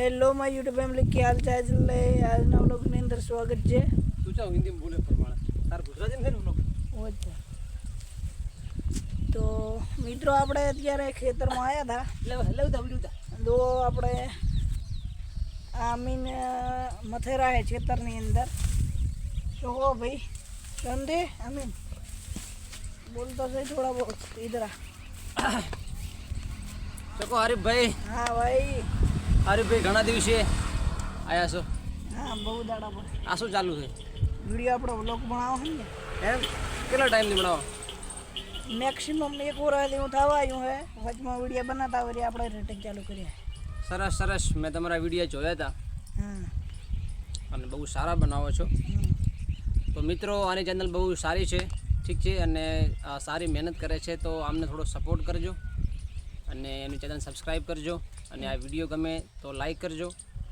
Hello my YouTube family કે હાલ ચાલ એટલે આજના વ્લોગની અંદર સ્વાગત છે. તું ચાવ હિન્દી બોલે પ્રમાણે. તાર ગુજરાતી ને વ્લોગ ઓછા તો મિત્રો આપણે અત્યારે ખેતરમાં આવ્યા એટલે હેલો તા વિડિયો તા હતા તો આપણે આ મીન મથેરા છે ખેતરની અંદર. તો હો ભાઈ સમજે અમીન બોલતો સહી થોડા બહુ ઇધર આ. હરીફ ભાઈ. હા ભાઈ. હરીફભાઈ ઘણા દિવસે આયા છો? હા બહુ દાડા પર આ શું ચાલુ છે? વીડિયો આપણો વ્લોગ બનાવો ને? એમ કેટલા ટાઈમથી બનાવો? મેક્સિમમ એક વર્ષથી હું થવા આવ્યું હે. વચમાં વીડિયો બનાવતા વળી આપણે રેટિંગ ચાલુ કર્યા સરસ સરસ. મેં તમારા વીડિયો જોયા હતા હા અને બહુ સારા બનાવો છો. તો મિત્રો આની ચેનલ બહુ સારી છે. ઠીક છે? અને સારી મહેનત કરે છે. તો આમને થોડો સપોર્ટ કરજો. અને એનું ચેનલ સબસ્ક્રાઈબ કરજો અને આ વીડિયો ગમે તો લાઈક કરજો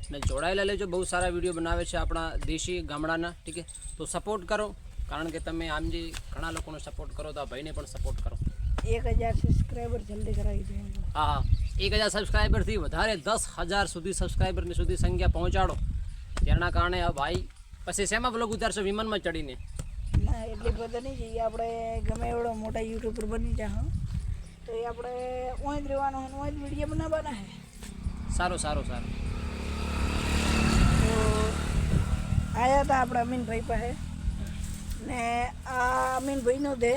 અને જોડાયેલા લેજો બહુ સારા વીડિયો બનાવે છે આપણા દેશી ગામડાના ઠીક તો સપોર્ટ કરો કારણ કે તમે આમ જે ઘણા લોકોનો સપોર્ટ કરો તો આ ભાઈને પણ સપોર્ટ કરો. એક હજાર સબસ્ક્રાઈબર જલ્દી કરાવી દે હા એક હજાર સબસ્ક્રાઈબરથી વધારે દસ હજાર સુધી સબસ્ક્રાઈબરની સુધી સંખ્યા પહોંચાડો. જેના કારણે આ ભાઈ પછી શેમાં બ્લોગ ઉતારશો? વિમાનમાં ચડીને. ના એટલી બધા નહીં જઈએ આપણે ગમે એવડો મોટા યુટ્યુબર બની જા હા. તો એ આપણે ઓય જ રહેવાનું હોય ઓય જ વીડિયો બનાવવાના હે. સારું સારું સારું. તો આવ્યા હતા આપણે અમીનભાઈ પાસે. ને આ અમીનભાઈનો દે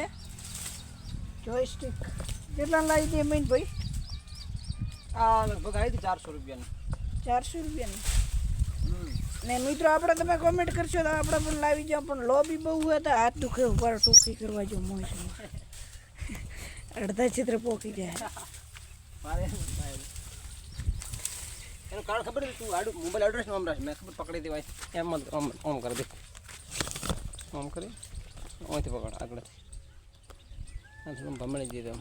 જોઈસ્ટિક કેટલા લાવી દે અમીનભાઈ? આ લગભગ આવી હતી ચારસો રૂપિયાની. ચારસો રૂપિયાની? ને મિત્રો આપણે તમે કોમેન્ટ કરશો તો આપણે પણ લાવી જાઓ પણ લો બી બહુ હોય તો હાથ દુખે ઉપર ટૂંકી કરવા જો મોજ અડધા ચિત્ર પોકી ગયા મારે એનું કારણ ખબર તું આડું મોબાઈલ એડ્રેસ આમ રાખ. મેં ખબર પકડી દેવાય એમ જ ઓમ આમ કરી દે. ઓમ કરી. અહીંથી પકડ આગળથી થોડું ભમણી દીધું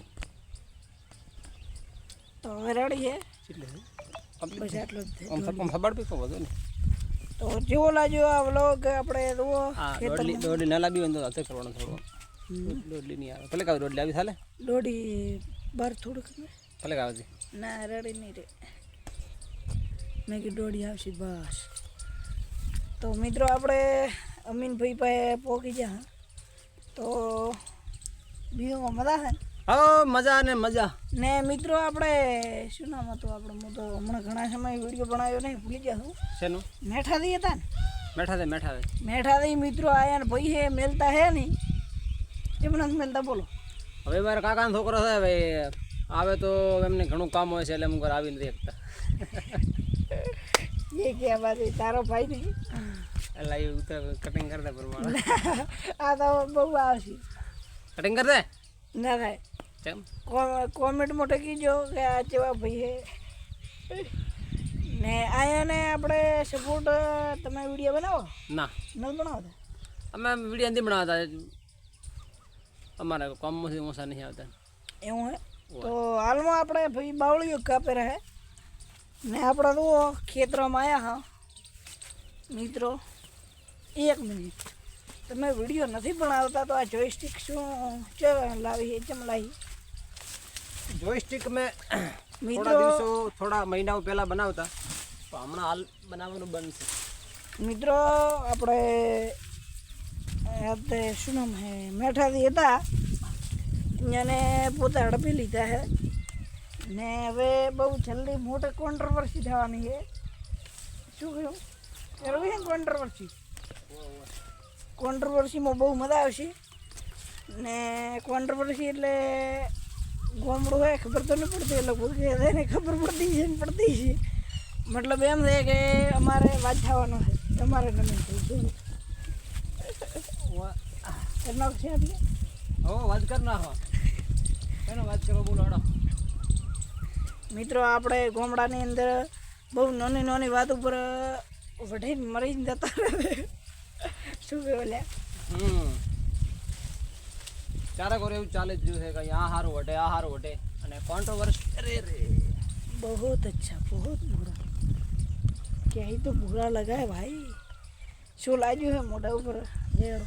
તો હવે રેડી છે. બસ આટલું. બી કહું બધું ને. તો જેવો લાગ્યો આ વ્લોગ આપણે જુઓ દોડલી દોડલી ના લાવી હોય ને તો હાથે કરવાનું થોડું. દોડલી નહીં આવે. ભલે કાવે દોડલી આવી ચાલે. દોઢી બાર થોડુંક. ભલે આવજે. ના રેડી નહીં રે. મેં કીધું દોઢી આવશે બસ. તો મિત્રો આપણે અમીનભાઈ પાસે પહોંચી જા તો બીજું મજા છે ને? હા મજા ને મજા. ને મિત્રો આપણે શું નામ હતું આપણે? હું તો હમણાં ઘણા સમય વીડિયો બનાવ્યો નહીં ભૂલી ગયા હું. શેનું? દઈએ હતા ને? મેઠા દે મેઠા દે. દઈ મિત્રો આયા ને ભાઈ હે મેલતા હે નહીં. એમને મેલતા બોલો. હવે મારા કાકાનો છોકરો છે ભાઈ આવે તો એમને ઘણું કામ હોય છે એટલે હું ઘર આવી નથી શકતા એ કે બાદ તારો ભાઈ નહીં? એટલે એ ઉતર કટિંગ કરી દે પ્રમાણે આ તો બહુ આવશે. કટિંગ કરી દે? ના થાય કેમ? કોમેન્ટ કોમેન્ટમાં કીજો કે આ જેવા ભાઈ હે ને આયાને આપણે સપોર્ટ તમે વીડિયો બનાવો? ના. નથી બનાવતા અમે વીડિયો નથી બનાવતા. અમારે કોમમાંથી ઓછા નહીં આવતા એવું હે? તો હાલમાં આપણે ભાઈ બાવળીઓ કાપે રહે. ને આપણે તો ખેતરમાં આવ્યા હા. મિત્રો એક મિનિટ. તમે વીડિયો નથી બનાવતા તો આ જોઈસ્ટિક શું ચ લાવી ચમ લાવી? જોઈસ્ટિક મેં થોડા મિત્રો દિવસો થોડા મહિનાઓ પહેલાં બનાવતા. તો હમણાં હાલ બનાવવાનું બંધ છે. મિત્રો આપણે તે શું નામ હે? મેઠાથી હતા. એને પોતે હડપી લીધા છે ને હવે બહુ જલ્દી મોટી કોન્ટ્રોવર્સી થવાની છે શું કહ્યું? કરવી છે કોન્ટ્રોવર્સી કોન્ટ્રોવર્સીમાં બહુ મજા આવશે. ને કોન્ટ્રોવર્સી એટલે ગોમડું હોય ખબર તો નહીં પડતી, એટલે ભૂલ કે એને ખબર પડતી છે પડતી છે. મતલબ એમ છે કે અમારે વાત થવાનો છે. તમારે ગમે હો વાત કરી નાખો એનો વાત કરો બોલો મિત્રો આપણે ગોમડાની અંદર બહુ નાની નાની વાત ઉપર વઢી મરી જતા રહે શું કહે ઓલે ક્યારેક એવું ચાલે જ છે કે આ હારું વટે આ હારું વટે અને કોન્ટ્રોવર્સ અરે રે. બહુત અચ્છા બહુત બુરા. ક્યાંય તો બુરા લગાય ભાઈ. શું લાગ્યું હે મોઢા ઉપર? રેડો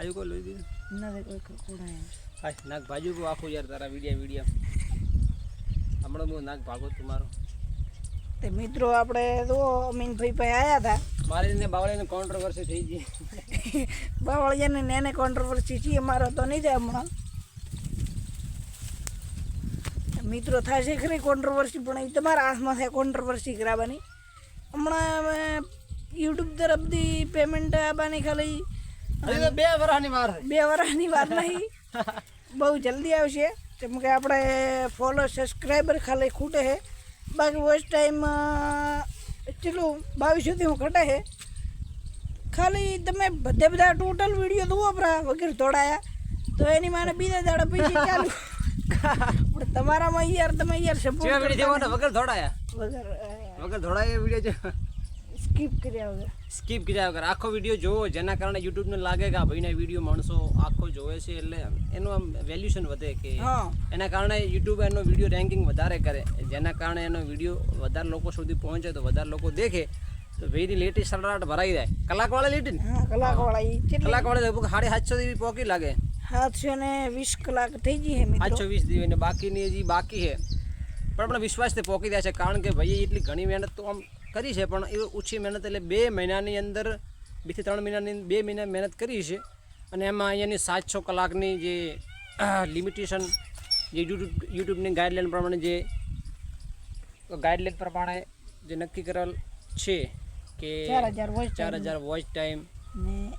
આયુ કોઈ લઈ દીધું નથી કોઈ કોડા એમ હાય નાક ભાજુ કો આખું યાર તારા વિડિયા વિડિયા. હમણાં હું નાક ભાગો તમારો તે મિત્રો આપણે તો અમીનભાઈ ભાઈ આવ્યા હતા મારી ને બાવળીને કોન્ટ્રોવર્સી થઈ ગઈ. બાવળિયાને ને એને કોન્ટ્રોવર્સી છે અમારો તો નહીં જાય હમણાં. મિત્રો થશે ખરી કોન્ટ્રોવર્સી પણ એ તમારા હાથમાં થાય કોન્ટ્રોવર્સી કરાવવાની. હમણાં યુટ્યુબ તરફથી પેમેન્ટ આવવાની ખાલી બે વરાની વાર બે વરાની વાત નહીં. બહુ જલ્દી આવશે. કેમ કે આપણે ફોલો સબસ્ક્રાઈબર ખાલી ખૂટે છે. બાકી વોચ ટાઈમ ચેટલું બાવીસ સુધી હું ઘટે છે. ખાલી તમે બધે બધા ટોટલ વીડિયો દો આપણા વગેરે દોડાયા. તો એની માને બીજા દાડા પૈસા ચાલુ. પણ તમારામાં યાર તમે યાર સપોર્ટ વગર દોડાયા. વગર વગર દોડાયા વીડિયો સ્કીપ કર્યા વગર. સ્કીપ કર્યા વગર. આખો વીડિયો જોવો જેના કારણે યુટ્યુબને લાગે કે આ ભાઈના વીડિયો માણસો આખો જોવે છે એટલે એનું આમ વેલ્યુશન વધે કે એના કારણે યુટ્યુબ એનો વીડિયો રેન્કિંગ વધારે કરે. જેના કારણે એનો વીડિયો વધારે લોકો સુધી પહોંચે તો વધારે લોકો દેખે. તો ભાઈની લેટી સડરાટ ભરાઈ જાય. કલાક વાળા લેટી ને? કલાક વાળા એ કેટલી? કલાકવાળા લગભગ સાડી સાતસો જેવી પોકી લાગે. સાતસો ને વીસ કલાક થઈ ગઈ છે સાતસો વીસ દીવી ને બાકીની હજી બાકી છે. પણ આપણે વિશ્વાસથી પોકી જાય છે. કારણ કે ભાઈએ એટલી ઘણી મહેનત તો આમ કરી છે પણ એ ઓછી મહેનત એટલે બે મહિનાની અંદર બેથી ત્રણ મહિનાની બે મહિના મહેનત કરી છે. અને એમાં અહીંયાની સાતસો કલાકની જે લિમિટેશન જે યુટ્યુબ યુટ્યુબની ગાઈડલાઈન પ્રમાણે જે ગાઈડલાઇન પ્રમાણે જે નક્કી કરેલ છે કે ચાર હજાર વોચ ટાઈમ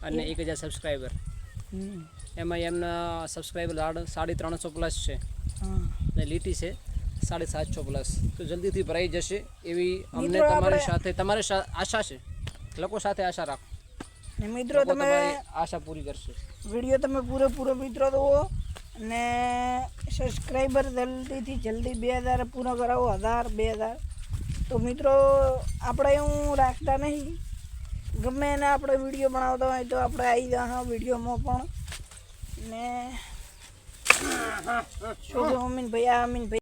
અને એક હજાર સબસ્ક્રાઈબર એમાં એમના સબસ્ક્રાઈબર સાડી ત્રણસો પ્લસ છે. ને લીટી છે. સાડી સાતસો પ્લસ તો જલ્દીથી ભરાઈ જશે એવી અમને તમારી સાથે તમારે આશા છે? લોકો સાથે આશા રાખો. મિત્રો તમે આશા પૂરી કરશે. વીડિયો તમે પૂરેપૂરો મિત્રો જુઓ ને સબસ્ક્રાઈબર જલ્દીથી જલ્દી બે હજાર પૂરો કરાવો હજાર બે હજાર. તો મિત્રો આપણે એવું રાખતા નહીં. ગમે એને આપણે વીડિયો બનાવતા હોય તો આપણે આવી જા વિડીયોમાં પણ. ને શું અમીન ભાઈ આ અમીનભાઈ